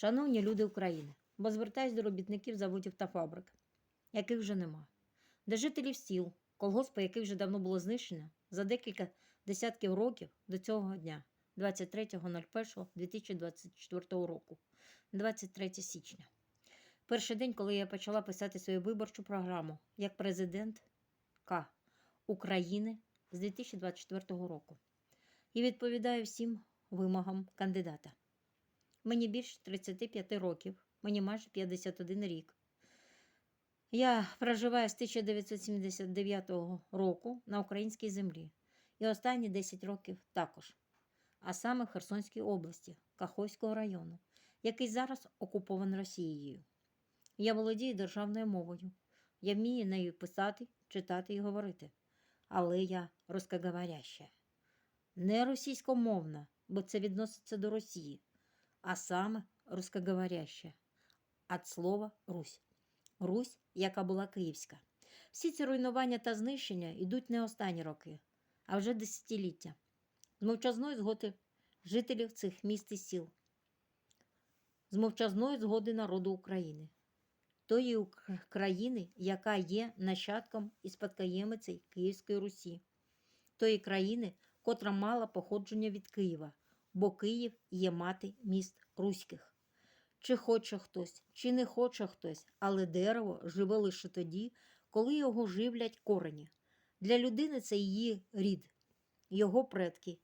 Шановні люди України, бо звертаюсь до робітників заводів та фабрик, яких вже нема, до жителів сіл, колгоспи, яких вже давно було знищено за декілька десятків років до цього дня, 23.01.2024 року, 23 січня. Перший день, коли я почала писати свою виборчу програму як президент К України з 2024 року і відповідаю всім вимогам кандидата. Мені більше 35 років, мені майже 51 рік. Я проживаю з 1979 року на українській землі і останні 10 років також, а саме в Херсонській області, Каховського району, який зараз окупований Росією. Я володію державною мовою. Я вмію нею писати, читати і говорити. Але я рускоговоряща. Не російськомовна, бо це відноситься до Росії, а саме рускоговоряща. Від слова Русь. Русь, яка була київська. Всі ці руйнування та знищення йдуть не останні роки, а вже десятиліття. З мовчазної згоди жителів цих міст і сіл, з мовчазної згоди народу України, тої країни, яка є нащадком і спадкоємицею Київської Русі, тої країни, котра мала походження від Києва, бо Київ є мати міст руських. Чи хоче хтось, чи не хоче хтось, але дерево живе лише тоді, коли його живлять корені. Для людини це її рід, його предки,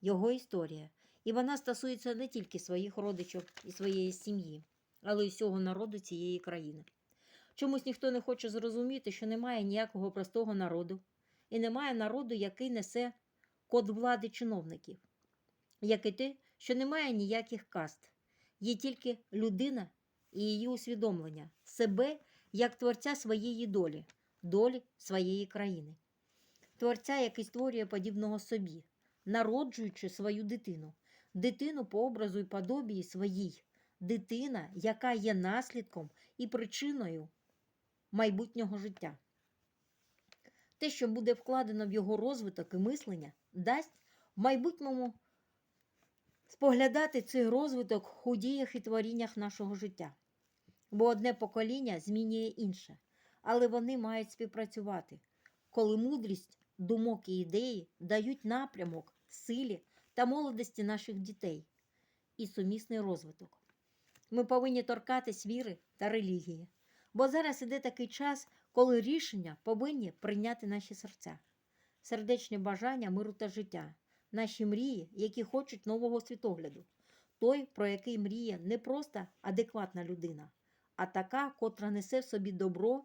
його історія. І вона стосується не тільки своїх родичів і своєї сім'ї, але й всього народу цієї країни. Чомусь ніхто не хоче зрозуміти, що немає ніякого простого народу, і немає народу, який несе код влади чиновників, як і те, що немає ніяких каст, є тільки людина і її усвідомлення, себе як творця своєї долі, долі своєї країни, творця, який створює подібного собі, народжуючи свою дитину, дитину по образу і подобії своїй, дитина, яка є наслідком і причиною майбутнього життя. Те, що буде вкладено в його розвиток і мислення, дасть в майбутньому споглядати цей розвиток у діях і творіннях нашого життя. Бо одне покоління змінює інше, але вони мають співпрацювати, коли мудрість, думок і ідеї дають напрямок, силі та молодості наших дітей і сумісний розвиток. Ми повинні торкатись віри та релігії, бо зараз іде такий час, коли рішення повинні прийняти наші серця, сердечні бажання миру та життя, наші мрії, які хочуть нового світогляду, той, про який мріє не просто адекватна людина, а така, котра несе в собі добро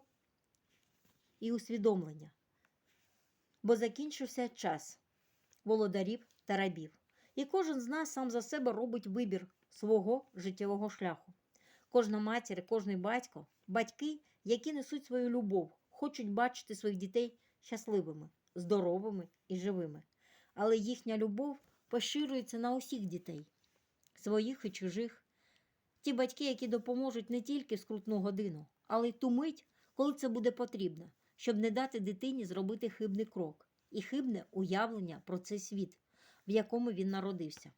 і усвідомлення. Бо закінчився час володарів та рабів, і кожен з нас сам за себе робить вибір свого життєвого шляху. Кожна матір, кожний батько, батьки, які несуть свою любов, хочуть бачити своїх дітей щасливими, здоровими і живими. Але їхня любов поширюється на усіх дітей, своїх і чужих. Ті батьки, які допоможуть не тільки скрутну годину, але й ту мить, коли це буде потрібно, щоб не дати дитині зробити хибний крок і хибне уявлення про цей світ, в якому він народився.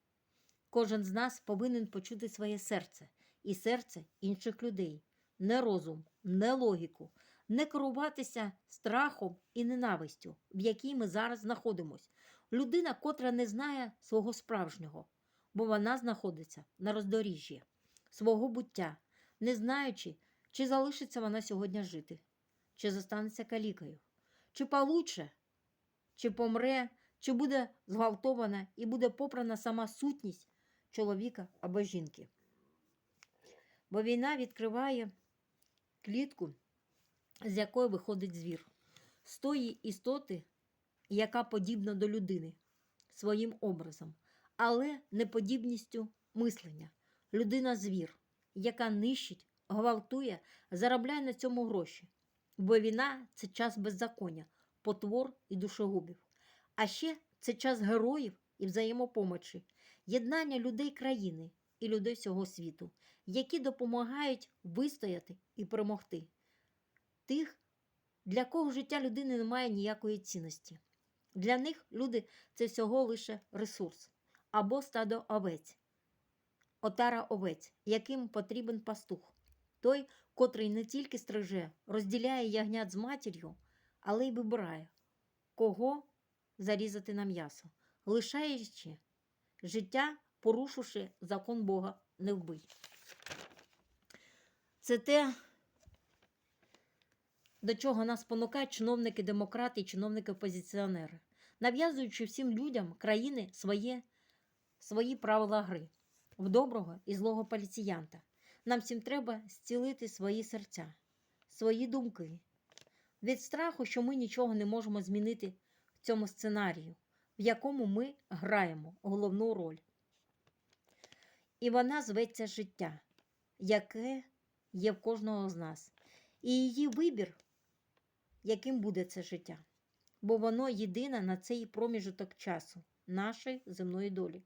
Кожен з нас повинен почути своє серце і серце інших людей, не розум, не логіку, не керуватися страхом і ненавистю, в якій ми зараз знаходимося. Людина, котра не знає свого справжнього, бо вона знаходиться на роздоріжжі свого буття, не знаючи, чи залишиться вона сьогодні жити, чи зостанеться калікою, чи получше, чи помре, чи буде зґвалтована і буде попрана сама сутність чоловіка або жінки. Бо війна відкриває клітку, з якої виходить звір, з тої істоти, яка подібна до людини своїм образом, але не подібністю мислення. Людина звір, яка нищить, гвалтує, заробляє на цьому гроші. Бо війна це час беззаконня, потвор і душогубів. А ще це час героїв і взаємопомочі, єднання людей країни і людей всього світу, які допомагають вистояти і перемогти. Тих, для кого життя людини не має ніякої цінності. Для них люди це всього лише ресурс або стадо овець. отара овець, яким потрібен пастух, той, котрий не тільки стриже, розділяє ягнят з матір'ю, але й вибирає, кого зарізати на м'ясо, лишаючи життя, порушивши закон Бога, не вбий. Це те, до чого нас понукають чиновники демократи і чиновники опозиціонери, нав'язуючи всім людям країни своє, свої правила гри в доброго і злого поліціянта. Нам всім треба зцілити свої серця, свої думки. Від страху, що ми нічого не можемо змінити в цьому сценарію, в якому ми граємо головну роль. І вона зветься життя, яке є в кожного з нас. І її вибір, яким буде це життя. Бо воно єдине на цей проміжок часу нашої земної долі,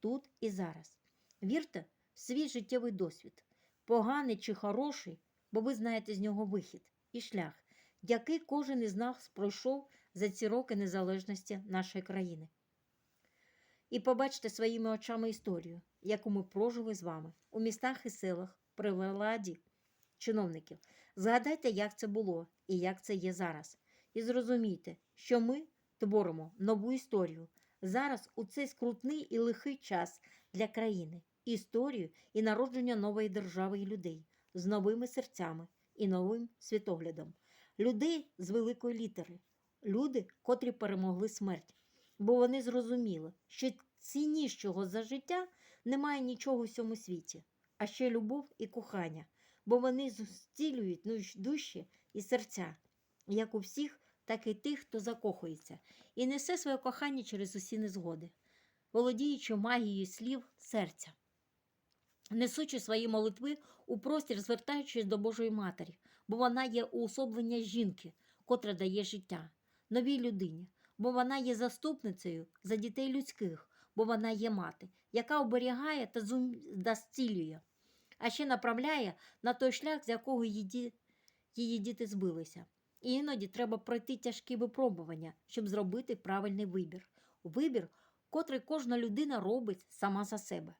тут і зараз. Вірте в свій життєвий досвід, поганий чи хороший, бо ви знаєте з нього вихід і шлях, який кожен із нас пройшов за ці роки незалежності нашої країни. І побачте своїми очами історію, яку ми прожили з вами у містах і селах при владі чиновників. Згадайте, як це було і як це є зараз. І зрозумійте, що ми творимо нову історію. Зараз у цей скрутний і лихий час для країни, історію і народження нової держави і людей з новими серцями і новим світоглядом, людей з великої літери, люди, котрі перемогли смерть, бо вони зрозуміли, що ціннішого за життя немає нічого в цьому світі, а ще любов і кохання, бо вони зцілюють душі і серця, як у всіх, так і тих, хто закохується, і несе своє кохання через усі незгоди, володіючи магією слів серця, несучи свої молитви у простір, звертаючись до Божої Матері, бо вона є уособлення жінки, котра дає життя, новій людині, бо вона є заступницею за дітей людських, бо вона є мати, яка оберігає та зцілює, а ще направляє на той шлях, з якого її діти збилися. Іноді треба пройти тяжкі випробування, щоб зробити правильний вибір. Вибір, котрий кожна людина робить сама за себе.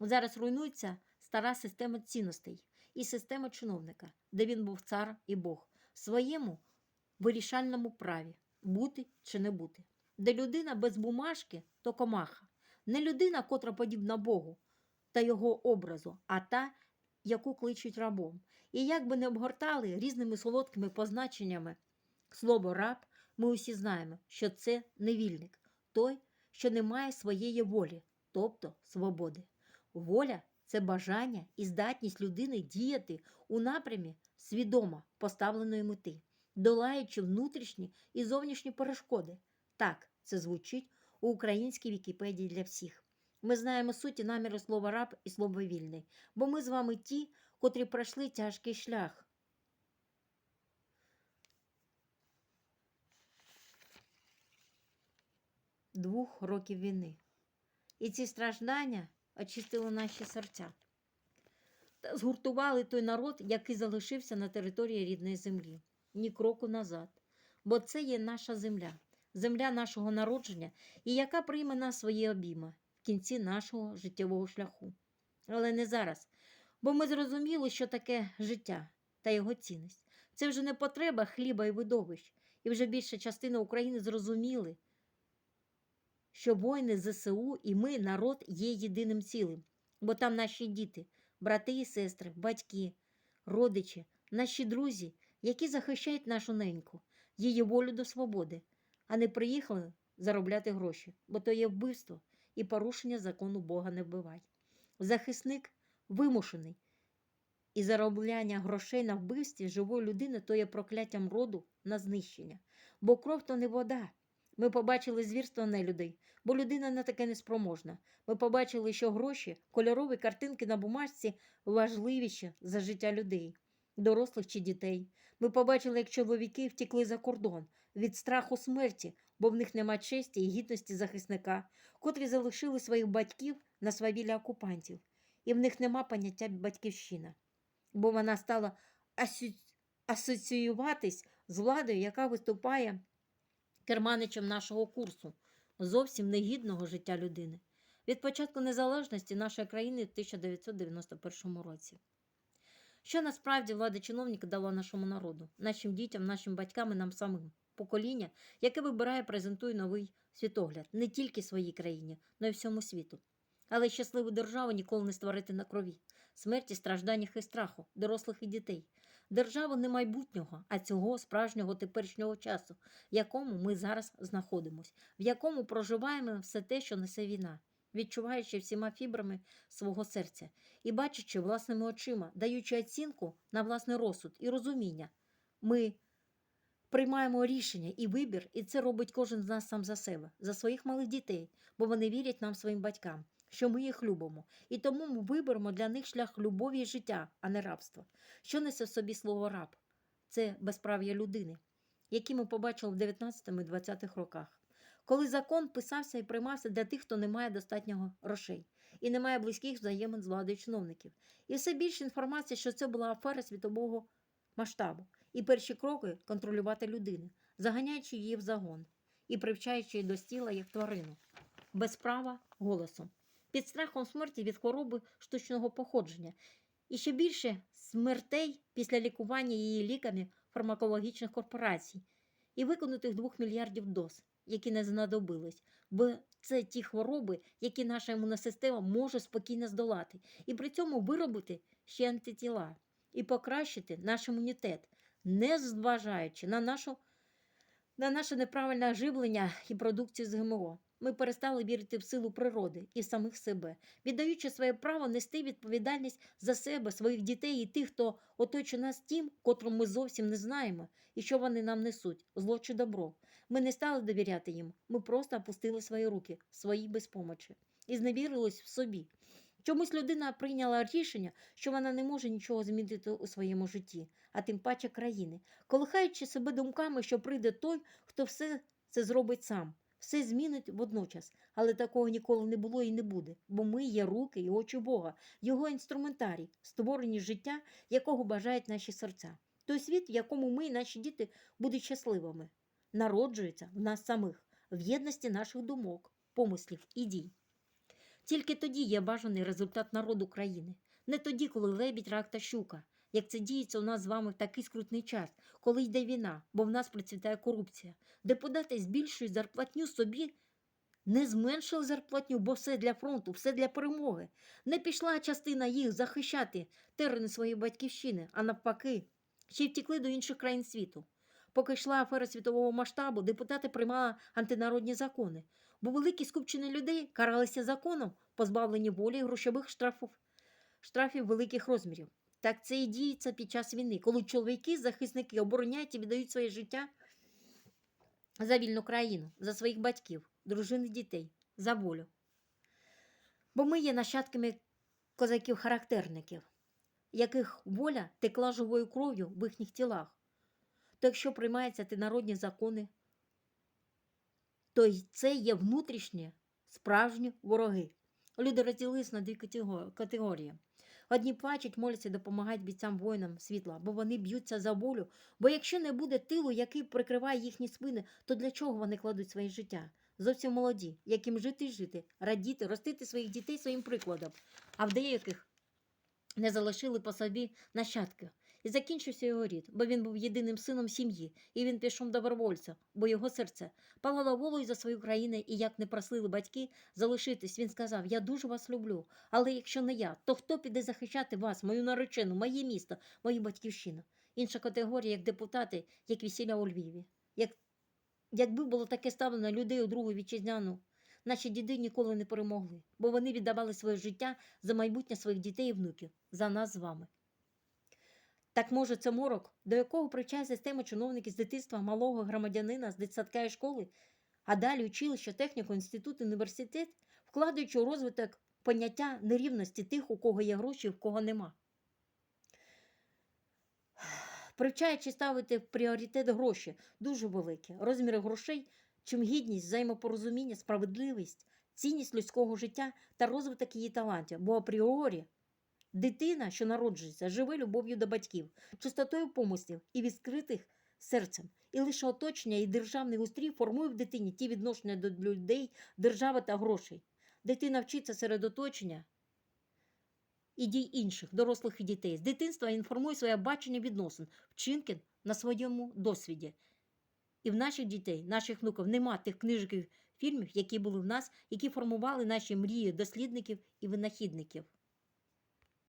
Зараз руйнується стара система цінностей і система чиновника, де він був цар і Бог, в своєму вирішальному праві бути чи не бути. Де людина без бумажки то комаха, не людина, котра подібна Богу та його образу, а та, яку кличуть рабом. І як би не обгортали різними солодкими позначеннями слово раб, ми усі знаємо, що це невільник, той, що не має своєї волі, тобто свободи. Воля це бажання і здатність людини діяти у напрямі свідомо поставленої мети, долаючи внутрішні і зовнішні перешкоди. Так це звучить у українській Вікіпедії для всіх. Ми знаємо суть і наміри слова раб і слова вільний, бо ми з вами ті, котрі пройшли тяжкий шлях. Двох років війни. І ці страждання очистили наші серця та згуртували той народ, який залишився на території рідної землі, ні кроку назад. Бо це є наша земля, земля нашого народження, і яка прийме нас свої обійми в кінці нашого життєвого шляху. Але не зараз, бо ми зрозуміли, що таке життя та його цінність. Це вже не потреба хліба і видовищ, і вже більша частина України зрозуміли, що воїни ЗСУ і ми, народ, є єдиним цілим, бо там наші діти, брати і сестри, батьки, родичі, наші друзі, які захищають нашу неньку, її волю до свободи, а не приїхали заробляти гроші, бо то є вбивство і порушення закону Бога не вбивай. Захисник вимушений, і заробляння грошей на вбивстві живої людини то є прокляттям роду на знищення. Бо кров то не вода. Ми побачили звірство нелюдей, бо людина на таке неспроможна. Ми побачили, що гроші, кольорові картинки на бумажці важливіші за життя людей, дорослих чи дітей. Ми побачили, як чоловіки втекли за кордон від страху смерті, бо в них нема честі і гідності захисника, котрі залишили своїх батьків на свавілля окупантів, і в них нема поняття батьківщина, бо вона стала асоціюватись з владою, яка виступає керманичем нашого курсу, зовсім негідного життя людини. від початку незалежності нашої країни в 1991 році. Що насправді влада чиновника дала нашому народу, нашим дітям, нашим батькам і нам самим? Покоління, яке вибирає, презентує новий світогляд не тільки своїй країні, але й всьому світу. Але щасливу державу ніколи не створити на крові, смерті, стражданнях і страху, дорослих і дітей. Державу не майбутнього, а цього справжнього теперішнього часу, в якому ми зараз знаходимося, в якому проживаємо все те, що несе війна, відчуваючи всіма фібрами свого серця і бачачи власними очима, даючи оцінку на власний розсуд і розуміння, ми приймаємо рішення і вибір, і це робить кожен з нас сам за себе, за своїх малих дітей, бо вони вірять нам своїм батькам, що ми їх любимо, і тому ми виберемо для них шлях любові і життя, а не рабства. Що несе в собі слово раб? Це безправ'я людини, які ми побачили в 19-20-х роках. Коли закон писався і приймався для тих, хто не має достатнього грошей і не має близьких взаємин з владою чиновників. І все більше інформації, що це була афера світового масштабу, і перші кроки контролювати людину, заганяючи її в загон і привчаючи її до стіла як тварину, без права голосом, під страхом смерті від хвороби штучного походження, і ще більше смертей після лікування її ліками фармакологічних корпорацій і виконутих 2 мільярдів доз, які не знадобились, бо це ті хвороби, які наша імунна система може спокійно здолати, і при цьому виробити ще антитіла і покращити наш імунітет, не зважаючи на, нашу, на наше неправильне оживлення і продукцію з ГМО. Ми перестали вірити в силу природи і в самих себе, віддаючи своє право нести відповідальність за себе, своїх дітей і тих, хто оточує нас тим, котрим ми зовсім не знаємо, і що вони нам несуть, зло чи добро. Ми не стали довіряти їм, ми просто опустили свої руки, свої безпомочі, і зневірились в собі. Чомусь людина прийняла рішення, що вона не може нічого змінити у своєму житті, а тим паче країни, колихаючи себе думками, що прийде той, хто все це зробить сам, все змінить водночас. Але такого ніколи не було і не буде, бо ми є руки і очі Бога, його інструментарій, створені життя, якого бажають наші серця. Той світ, в якому ми і наші діти будуть щасливими, народжується в нас самих, в єдності наших думок, помислів і дій. Тільки тоді є бажаний результат народу країни, не тоді, коли лебідь, рак та щука, як це діється у нас з вами в такий скрутний час, коли йде війна, бо в нас процвітає корупція. Депутати збільшують зарплатню собі, не зменшили зарплатню, бо все для фронту, все для перемоги. Не пішла частина їх захищати терени своєї батьківщини, а навпаки, ще й втікли до інших країн світу. Поки йшла афера світового масштабу, депутати приймали антинародні закони, бо великі скупчення людей каралися законом, позбавлені волі грошових штрафів, штрафів великих розмірів. Так це і діється під час війни, коли чоловіки, захисники обороняють і віддають своє життя за вільну країну, за своїх батьків, дружин і дітей, за волю. Бо ми є нащадками козаків-характерників, яких воля текла живою кров'ю в їхніх тілах. То якщо приймаються ті народні закони, то це є внутрішні справжні вороги. Люди розділились на дві категорії. Одні плачуть, моляться, допомагають бійцям воїнам світла, бо вони б'ються за волю. Бо якщо не буде тилу, який прикриває їхні спини, то для чого вони кладуть своє життя? Зовсім молоді, яким жити жити, радіти, ростити своїх дітей своїм прикладом, а в деяких не залишили по собі нащадки. І закінчився його рід, бо він був єдиним сином сім'ї, і він пішов добровольцем, бо його серце палало волою за свою країну, і як не просили батьки залишитись, він сказав: Я дуже вас люблю. Але якщо не я, то хто піде захищати вас, мою наречену, моє місто, мою батьківщину? Інша категорія, як депутати, як весілля у Львіві. Як, якби було таке ставлено людей у другу вітчизняну, наші діди ніколи не перемогли, бо вони віддавали своє життя за майбутнє своїх дітей і внуків, за нас з вами. Так може це морок, до якого привчає система чиновників з дитинства малого громадянина з дитсадка і школи, а далі училище, техніку, інститут, університет, вкладаючи у розвиток поняття нерівності тих, у кого є гроші, в кого нема. Привчаючи ставити в пріоритет гроші дуже великі, розміри грошей, чим гідність, взаємопорозуміння, справедливість, цінність людського життя та розвиток її талантів, бо апріорі дитина, що народжується, живе любов'ю до батьків, чистотою помислів і відкритих серцем. І лише оточення і державний устрій формує в дитині ті відношення до людей, держави та грошей. Дитина вчиться серед оточення і дій інших, дорослих і дітей. З дитинства інформує своє бачення відносин, вчинки на своєму досвіді. І в наших дітей, наших внуків, нема тих книжок фільмів, які були в нас, які формували наші мрії дослідників і винахідників.